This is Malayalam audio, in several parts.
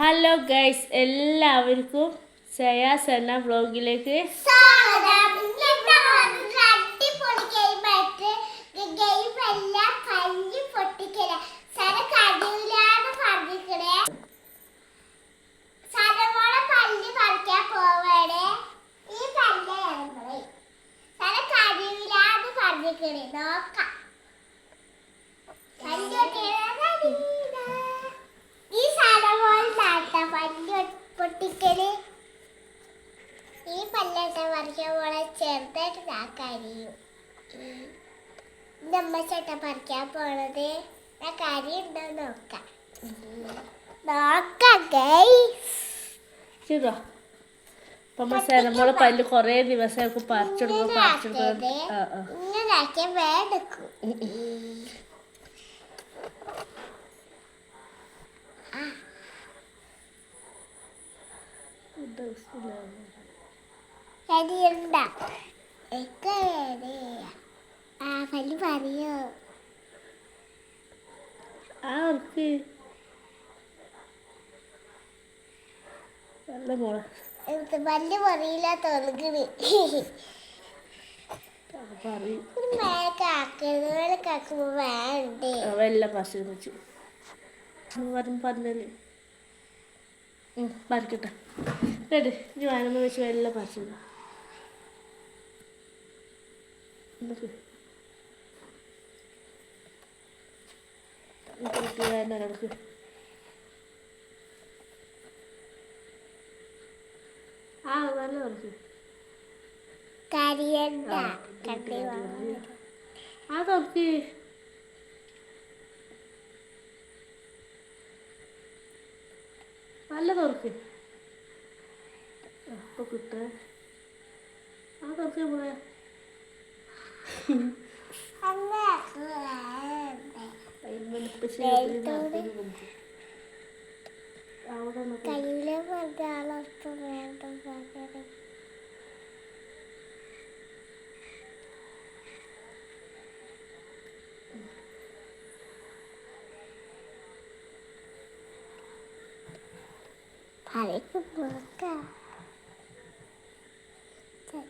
ഹലോ ഗൈസ് എല്ലാവർക്കും സയാസ് എന്ന വ്ളോഗിലേക്ക് സ്വാഗതം. ഇന്നത്തെ ഒരു അടിപൊളി ഗെയിമായിട്ട് ഗെയിമല്ല കല്ല് പൊട്ടിക്കല സര കടിയിലാണ് പറഞ്ഞിക്കണേ സരമോളെ പല്ല് പറിക്കാൻ പോവാണ് ഈ പല്ല് ഞങ്ങൾ സര കടിയിലാന്ന് പറഞ്ഞിക്കണേ നോക്കാം പല്ല് പൊട്ടിക്കണ ഈ സരമോൾ നാട്ട പല്ല് പൊട്ടിക്കൽ. ഈ പല്ലട്ട പറിക്കാൻ പോണെ ചെറുതായിട്ട് നമ്മ ചേട്ട പറിക്കാൻ പോണത്? ഞാൻ കാര്യം നോക്കാം. നോക്കാം ഗൈസ് ചെയ്തോ അപ്പൊ നമ്മൾ പല്ല് കുറേ ദിവസമൊക്കെ പറിച്ചെടുക്കും പറിച്ചെടുക്കും ആ. കരിയുണ്ട ഒക്കെ ആ പല്ല് പറയോ. ആ അവർക്ക് നല്ല മോളെ ഇത് പല്ല് പറയില്ല തോന്നുകണ് അത് പറയും. മേക്കാക്കരുത് മേലക്കാക്കുമ്പോ വേണ്ടേ? ആ, വെല്ല പറിച്ചു വരും പറഞ്ഞല്ലേ പറിക്കട്ടെ. കേട്ട് ഇനി വേണമെന്ന് വെച്ച് എല്ലാം പറിച്ചു ഒരാൾക്ക് ആ നല്ല പറിച്ചു. തുറക്ക്. നല്ല തുറക്ക്. അപ്പൊ കിട്ട ആ തുറക്ക് പോയ അവിടെ നോക്ക്. കയ്യിലെ മറ്റാളർത്തം വേണ്ട പകരം പഴയ്ക്ക് നോക്കാം ചോര വേണ്ട ആ കറുപ്പ് ചോരയില്ല ചോരയില്ല. ആ, ആ. ചെറുപ്പം. കുറേ സൈഡ് ആട്ടൽ മോശം കിട്ടില്ല തുടങ്ങുവല്ലേ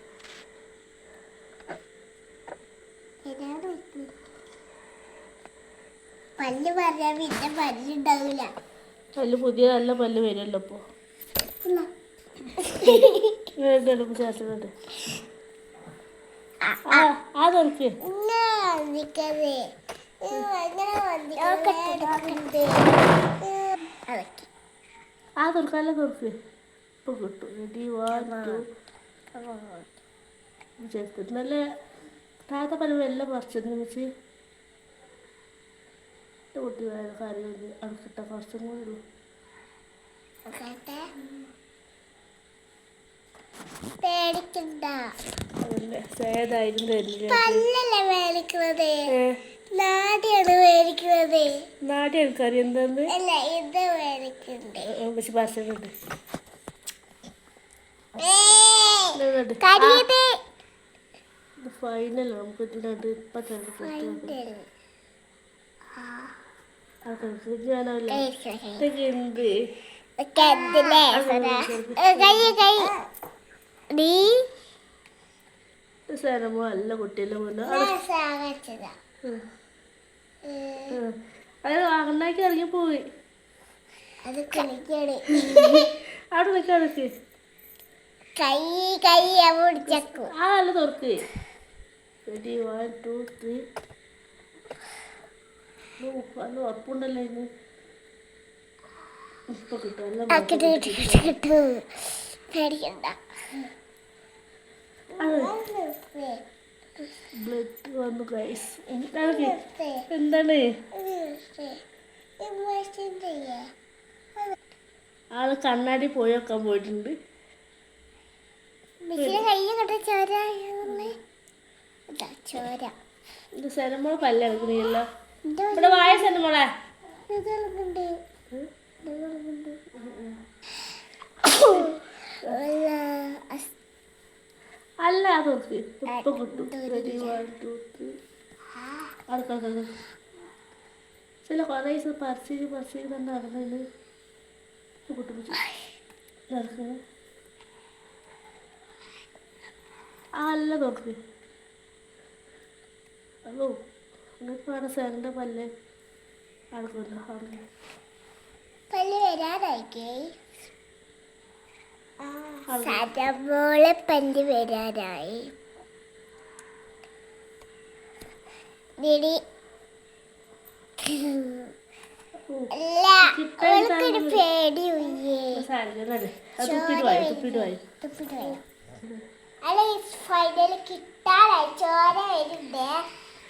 പല്ല് പറയാൻ പിന്നെ പല്ലുണ്ടാവില്ല. പല്ല് പുതിയ നല്ല പല്ല് വരുമല്ലോ ചേർത്തുന്നുണ്ട് ആ തുറക്ക്. തുറക്കല്ല തുറക്ക് കിട്ടും. റെഡി വൺ ടു ചേർത്തിട്ട് നല്ല താഴത്തെ പല്ല് എല്ലാം പറിച്ചതിന് വെച്ച്. കുട്ടി വേറെ കാര്യമില്ല അടുക്കിട്ട കുറച്ചും കൂടി ഉള്ളൂ. പേടിക്കണ്ട. അതല്ലേ? സേതായിരുന്നു തരില്ല. പല്ലല്ലേ മേടിക്കുന്നത് ഏ? നാടിയാണ് മേടിക്കുന്നത് നാട്ടി എനിക്കറി എന്താന്ന്? അല്ല ഇത് മേടിക്കണ്ടേ. പക്ഷെ പറിച്ചിട്ടുണ്ട് ഫൈനൽ നമുക്ക് ഇതിനകത്ത് ഇപ്പം തന്നെ ഫൈനൽ. ഞാനല്ല ഏയ് ശരി. ഇതൊക്കെ എന്ത് ഒക്കെ എന്തില്ലേ സദാ? ഏ, കൈ കൈ നീ സ്ഥലമോ അല്ല കുട്ടിയല്ലേ അത് അങ്ങനാക്കി ഇറങ്ങി പോയി. അവിടെ നിൽക്കാൻ നിൽക്ക് കൈ കൈ ആ അല്ല തുറക്ക്. റെഡി വൺ ടു ത്രീ നല്ല ഉറപ്പുണ്ടല്ലോ ഇന്ന് ഇപ്പൊ കിട്ടും എല്ലാം ഒക്കെ കിട്ടു പേടിക്കണ്ട. ബ്ലഡ് വന്നു ഗൈസ് എന്താണ്? ആൾ കണ്ണാടി പോയി വെക്കാൻ പോയിട്ടുണ്ട്. ചോര ചോര. ഇത് സ്ഥലം പോലെ ഇളകുന്നില്ല എന്തോ ഇവിടെ വായസന്ന് മോളെ. അല്ല, നോക്ക്. ഇപ്പൊ കിട്ടും. ചില കുറേ ദിവസം പറിച്ച് പറിച്ച് തന്നെ നടന്നത് കുട്ടിപ്പിച്ചു നടക്കുന്നത് അല്ല നോക്ക് ഹലോ സാറിന്റെ പല്ല് അവിടെ പേടി തുപ്പിടുവായോ? അല്ല ഫൈനൽ കിട്ടാനായി ചോര വരുന്നേ.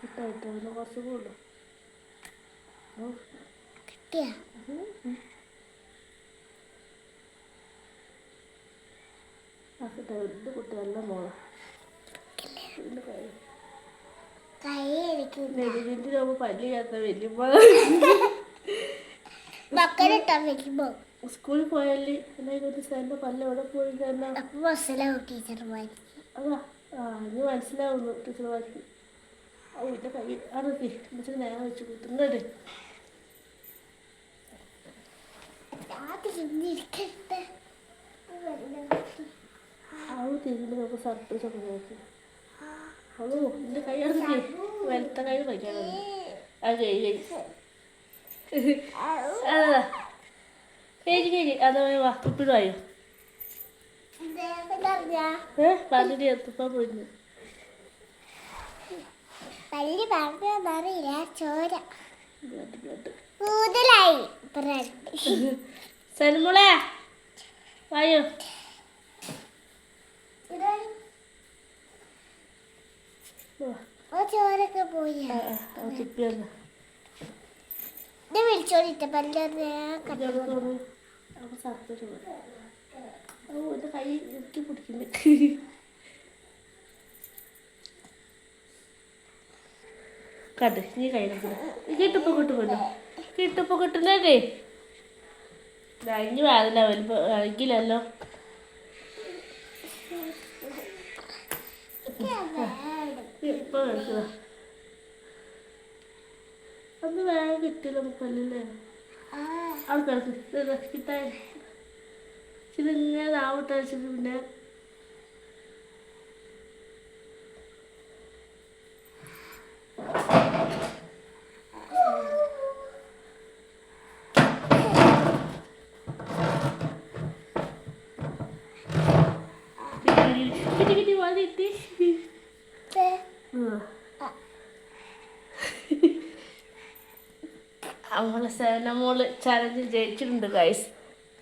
കിട്ടായിട്ട് അതിന് കുറച്ച് കൂടും കിട്ടിയ മോള. വലിയ സ്കൂളിൽ പോയാൽ സാറിന്റെ പല്ല് എവിടെ പോയി ബസ്സിലാവും ടീച്ചർമാർ അതാ. ആ ഇനി മനസ്സിലാവുന്നു ടീച്ചർമാർക്ക്. ഇന്റെ കൈ അതൊക്കെ എന്നിട്ട് നേരെ വെച്ച് ഇരിക്കട്ടെ. അവൾ തിരിഞ്ഞ് നമുക്ക് സർപ്രൈസ് ഒക്കെ നോക്കി. അവളോ എന്റെ കൈ അടുത്ത് വെളുത്ത കൈ കഴിക്കാനുണ്ട് ആ കൈ കൈ. അതാ. കേജി കേജി അത് വാ തുപ്പിടുവായോ ഏ? പറഞ്ഞിട്ട് എത്തുപ്പാ പോയിരുന്നു പല്ലി പറഞ്ഞറിയില്ല ചോര. കൂടുതലായി ബ്രെഡ് സൽമുളെ ചോരൊക്കെ പോയി. വിളിച്ചോളിട്ട പല്ലറിയ കൈ എനിക്ക് പിടിക്കുന്നു കണ്ട് നീ കൈ നോക്കുന്നു കിട്ടുപ്പോ കിട്ടുമല്ലോ കിട്ടുപ്പോ കിട്ടുന്നേ ഇനി വേദന അഴകില്ലല്ലോ ഇപ്പൊ അന്ന് വേഗം കിട്ടില്ല മുക്കല്ലേ ആൾക്കാർക്ക് കിട്ടാൻ. ഇങ്ങനെ ആവട്ടെ പിന്നെ കിട്ടി കിട്ടി വാതി കിട്ടി അവളെ സേനമോൾ ചലഞ്ച് ജയിച്ചിട്ടുണ്ട് ഗൈസ്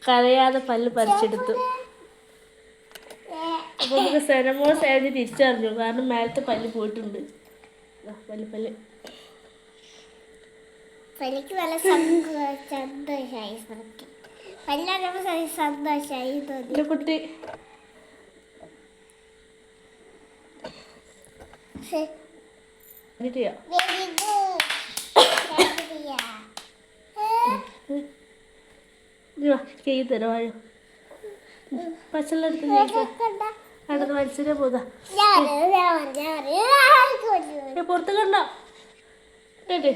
കരയാതെ പല്ല് പറിച്ചെടുത്തു. അപ്പൊ നമുക്ക് സേനമോൾ സേന തിരിച്ചറിഞ്ഞു. കാരണം മേലത്തെ പല്ല് പോയിട്ടുണ്ട്. പല്ല് പല്ല്. പല്ലിക്ക് നല്ല സന്തോ- സന്തോഷായി. നമുക്ക് പല്ലറിയപ്പോ സന്തോഷായി തോന്നി. എന്റെ കുട്ടി എന്നിട്ട് ചെയ്യാം വെരി ഗുഡ് ഇനി വാ ചെയ്ത് തരാം വായോ കഴിക്കാം അടുത്ത മത്സരം പോതാ പുറത്ത് കണ്ടോ കേട്ടേ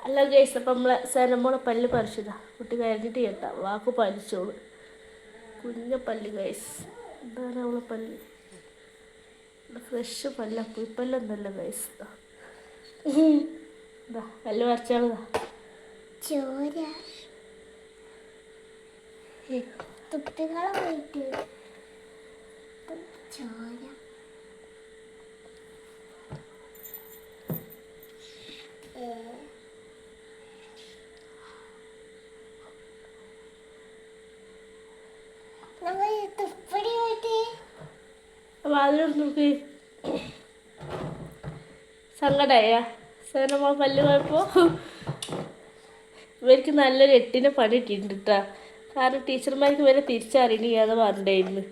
അല്ല ഗൈസ് അപ്പം നമ്മളെ സേനമ്മോളെ പല്ല് പറിച്ചതാ. കുട്ടി കഴിഞ്ഞിട്ട് കേട്ടാ. വാക്ക് പലിച്ചോളൂ. കുഞ്ഞ പല്ല് ഗൈസ് എന്താണ് അവളെ പല്ല്. ഫ്രഷ് പല്ല. പുൽപ്പല്ലൊന്നല്ല ഗൈസ് ഇതാ പല്ല് പറിച്ചാളതാ ചോര. പോയിട്ട് ചോര ഏ. നമ്മൾ തുപ്പടി പോയിട്ട് അതിനോട് നോക്ക്. സങ്കടമായ സാർ നമ്മൾ പല്ല് പോയപ്പോൾ ഇവർക്ക് നല്ലൊരു എട്ടിനെ പണി ഇട്ടിട്ടുണ്ട് കേട്ടോ കാരണം ടീച്ചർമാർക്ക് വരെ തിരിച്ചറിയണില്ലാതെ പറഞ്ഞിട്ടായിരുന്നു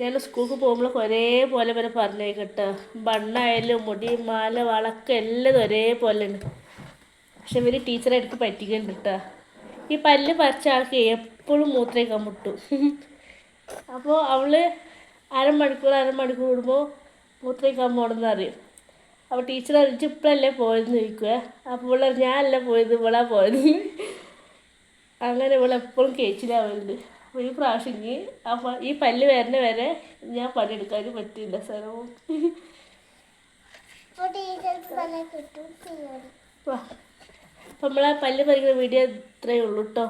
ഞാൻ സ്കൂൾക്ക് പോകുമ്പോൾ ഒരേപോലെ വരെ പറഞ്ഞേക്കും കേട്ടോ ബണ്ണായാലും മുടി മാല വളക്കം എല്ലാം ഒരേപോലെയാണ്. പക്ഷെ ഇവർ ടീച്ചറെ എടുത്ത് പറ്റിക്കുന്നുണ്ട് കേട്ടോ ഈ പല്ല് പറിച്ച ആൾക്ക് എപ്പോഴും മൂത്രയിക്കാൻ മുട്ടും. അപ്പോൾ അവൾ അരമണിക്കൂർ അരമണിക്കൂർ കൂടുമ്പോൾ മൂത്രയിക്കാൻ പോകണമെന്ന് അറിയും. അപ്പോൾ ടീച്ചർ അറിയിച്ച് ഇപ്പോഴല്ലേ പോയതെന്ന് ചോദിക്കുക അപ്പോൾ ഇവിടെ ഞാനല്ല പോയത് ഇവളാ പോയത്. അങ്ങനെ ഇവിടെ എപ്പോഴും കേച്ചിലാവലുണ്ട് അപ്പോൾ ഈ പ്രാവശ്യം ഇനി അപ്പം ഈ പല്ല് വരുന്ന വരെ ഞാൻ പണിയെടുക്കാൻ പറ്റില്ല സ്ഥലവും അപ്പം നമ്മളെ പല്ല് പറിക്കുന്ന വീഡിയോ ഇത്രയേ ഉള്ളൂ കേട്ടോ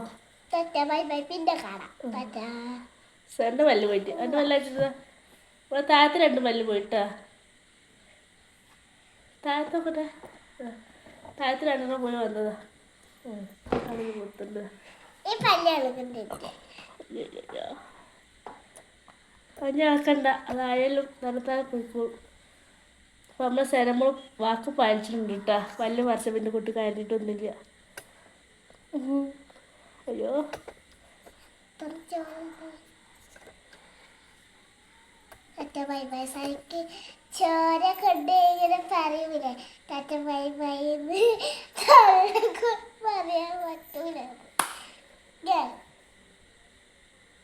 സാറിന്റെ പല്ല് പറ്റി എന്റെ പല്ല് അടിച്ചത് ഇവിടെ താഴത്ത് രണ്ട് പല്ല് പോയിട്ടാ. താഴത്ത് നോക്കട്ടെ. താഴത്ത് രണ്ടെണ്ണം പോയി വന്നതാ. അതിന് കൊടുത്തിട്ടുണ്ട്. കഞ്ഞി ആക്കണ്ട അതായാലും നടത്താൻ പോയിക്കോളും അപ്പം നമ്മളെ സ്ഥലം വാക്ക് പാലിച്ചിട്ടുണ്ട് കേട്ടാ. പല്ല് പറിച്ച പിന്നെ കുട്ടി കയറിയിട്ടൊന്നുമില്ല. അയ്യോ. ടാറ്റ ബൈ ബൈ സൈക്ക് ചോര കൊണ്ട് ഇങ്ങനെ പറയൂലേ ടാറ്റ ബൈ ബൈ എന്ന് പറയാൻ പറ്റൂല.